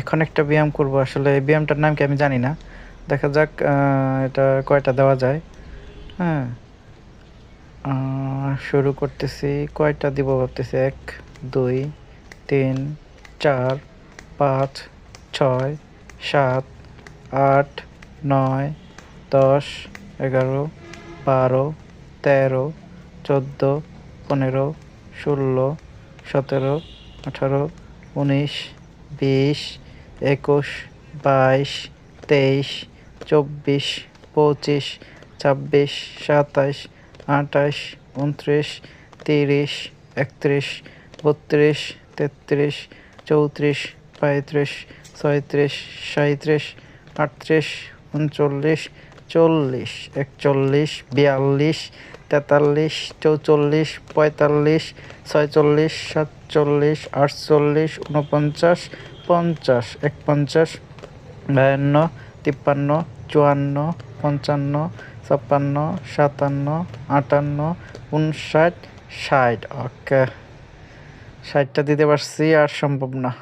এখন একটা ব্যায়াম করব। আসলে এই ব্যায়ামটার নাম কি আমি জানি না। দেখা যাক এটা কয়টা দেওয়া যায়। হ্যাঁ। শুরু করতেছি। কয়টা দিব ভাবতেছি? এক, দুই, তিন, চার, পাঁচ, ছয়, সাত, আট, নয়, দশ, এগারো, বারো, তেরো, চোদ্দ, পনেরো, ষোলো, সতেরো, আঠারো, উনিশ বিশ, একুশ, বাইশ, তেইশ, চব্বিশ, পঁচিশ, ছাব্বিশ সাতাশ আঠাশ উনত্রিশ, তিরিশ, একত্রিশ, বত্রিশ, তেত্রিশ, চৌত্রিশ, পঁয়ত্রিশ, ছয়ত্রিশ সাঁত্রিশ আটত্রিশ, উনচল্লিশ চল্লিশ একচল্লিশ, বিয়াল্লিশ, তেতাল্লিশ, চৌচল্লিশ, পঁয়তাল্লিশ, ছয়চল্লিশ, সাতচল্লিশ, আটচল্লিশ উনপঞ্চাশ পঞ্চাশ, একপঞ্চাশ, বায়ান্ন, তিপ্পান্ন, চুয়ান্ন, পঞ্চান্ন, ছাপ্পান্ন, সাতান্ন, আটান্ন উনষাট ষাট। ওকে, ষাটটা দিতে পারছি, আর সম্ভব না।